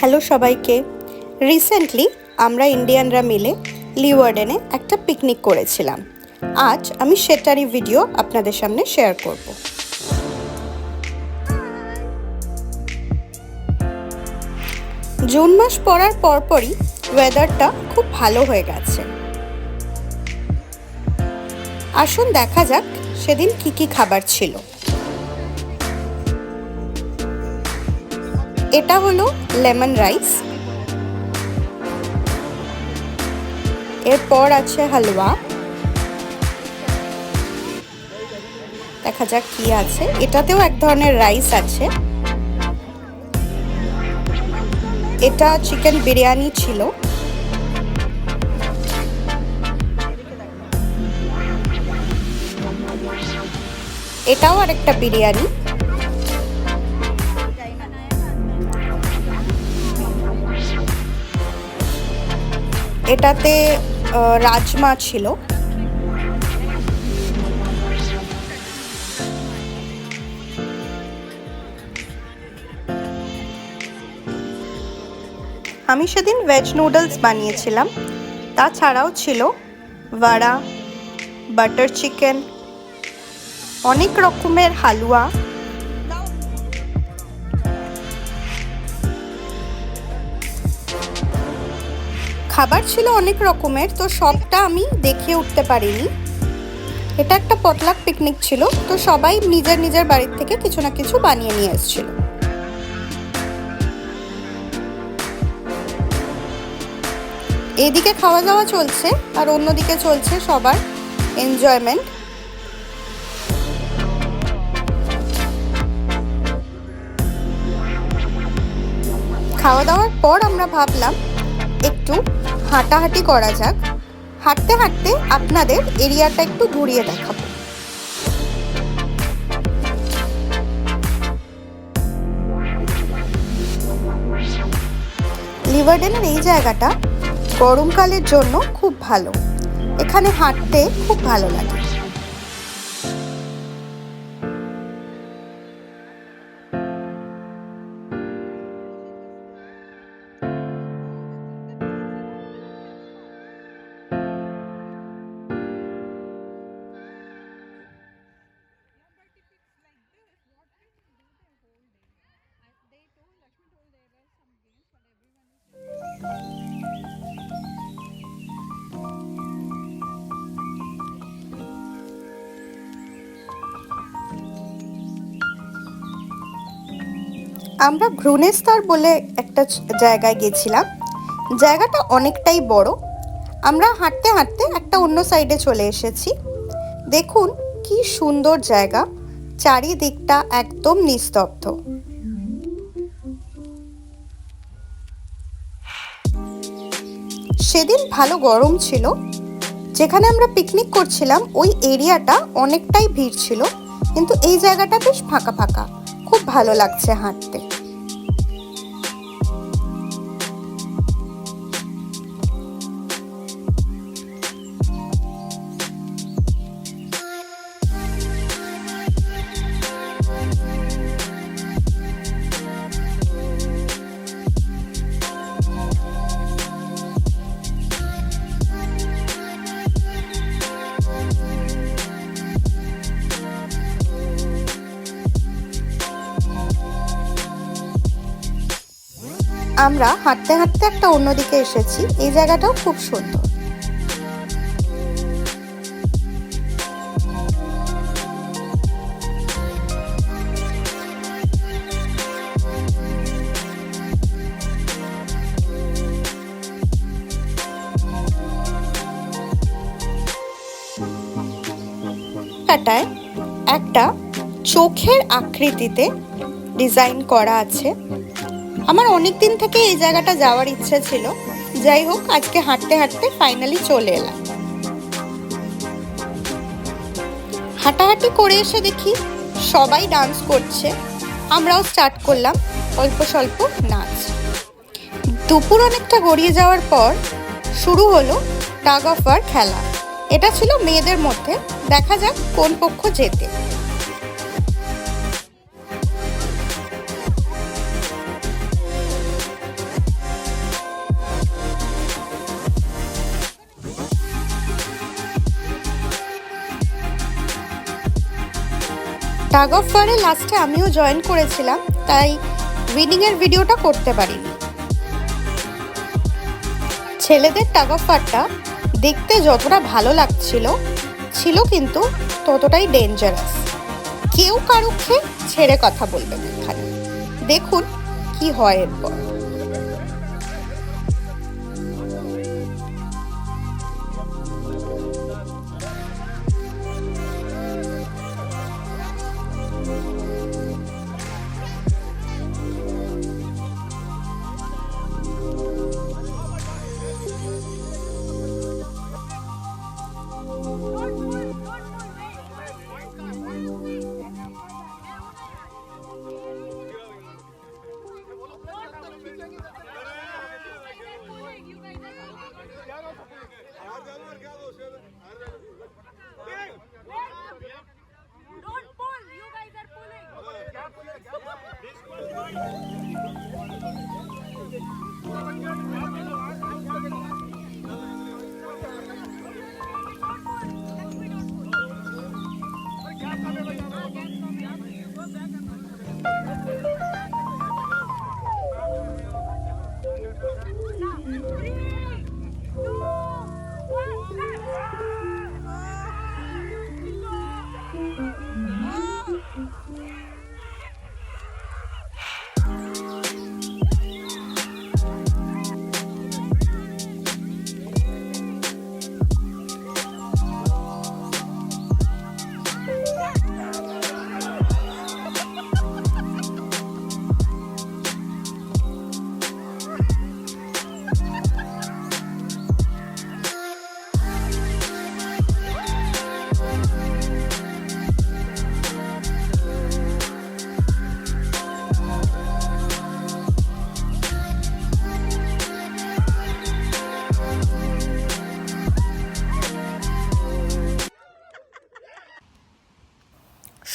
Hello সবাইকে। Recently আমরা ইন্ডিয়ানরা মিলে লিওয়ার্ডেনে একটা পিকনিক করেছিলাম। আজ আমি সেটারই ভিডিও আপনাদের সামনে শেয়ার করব। জুন মাস পড়ার পরপরই ওয়েদারটা খুব ভালো হয়ে গেছে। আসুন দেখা যাক সেদিন কি কি খাবার ছিল। এটা হলো লেমন রাইস। এরপর আছে হালুয়া। দেখা যাক কি আছে। এটাতেও এক ধরনের রাইস আছে। এটা চিকেন বিরিয়ানি ছিল। এটাও আরেকটা বিরিয়ানি। এটাতে রাজমা ছিল। আমি সেদিন ভেজ নুডলস বানিয়েছিলাম। তাছাড়াও ছিল ভাড়া বাটার চিকেন অনেক রকমের হালুয়া। খাবার ছিল অনেক রকমের, তো সবটা আমি দেখে উঠতে পারিনি। এটা একটা পটলাক পিকনিক ছিল, তো সবাই নিজের নিজের বাড়ির থেকে কিছু না কিছু বানিয়ে নিয়ে এসেছিল। এদিকে খাওয়া দাওয়া চলছে, আর অন্যদিকে চলছে সবার এনজয়মেন্ট খাওয়া দাওয়ার পর আমরা ভাবলাম, একটু হাঁটাহাঁটি করা যাক। হাঁটতে হাঁটতে আপনাদের এরিয়াটা একটু ঘুরিয়ে দেখাবো। লিভারডেনের এই জায়গাটা গরমকালের জন্য খুব ভালো। এখানে হাঁটতে খুব ভালো লাগে। আমরা ভ্রুনেস্তর বলে একটা জায়গায় গেছিলাম। জায়গাটা অনেকটাই বড়। আমরা হাঁটতে হাঁটতে একটা অন্য সাইডে চলে এসেছি। দেখুন কি সুন্দর জায়গা। চারিদিকটা একদম নিস্তব্ধ। সেদিন ভালো গরম ছিল। যেখানে আমরা পিকনিক করছিলাম, ওই এরিয়াটা অনেকটাই ভিড় ছিল। কিন্তু এই জায়গাটা বেশ ফাঁকা ফাঁকা। খুব ভালো লাগছে হাঁটতে। আমরা হাঁটতে হাঁটতে একটা অন্যদিকে এসেছি। এই জায়গাটাও খুব সুন্দর। কাটায় একটা চোখের আকৃতিতে ডিজাইন করা আছে। আমার অনেক দিন থেকে এই জায়গাটা যাওয়ার ইচ্ছা ছিল। যাই হোক, আজকে হাঁটতে হাঁটতে ফাইনালি চলে এলাম। হাঁটাহাঁটি করে এসে দেখি সবাই ডান্স করছে। আমরাও স্টার্ট করলাম অল্প স্বল্প নাচ। দুপুর অনেকটা গড়িয়ে যাওয়ার পর শুরু হলো টাগ অফ খেলা। এটা ছিল মেয়েদের মধ্যে। দেখা যাক কোন পক্ষ জেতে। টাগ অফ ওয়ারে লাস্টে আমিও জয়েন করেছিলাম, তাই উইনিংয়ের ভিডিওটা করতে পারিনি। ছেলেদের টাগ অফ ওয়ারটা দেখতে যতটা ভালো লাগছিল, ছিল কিন্তু ততটাই ডেঞ্জারাস কেউ কারুকে ছেড়ে কথা বলবে এখানে। দেখুন কি হয় এরপর।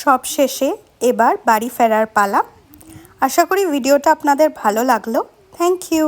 সব শেষে এবার বাড়ি ফেরার পালা। আশা করি ভিডিওটা আপনাদের ভালো লাগল। Thank you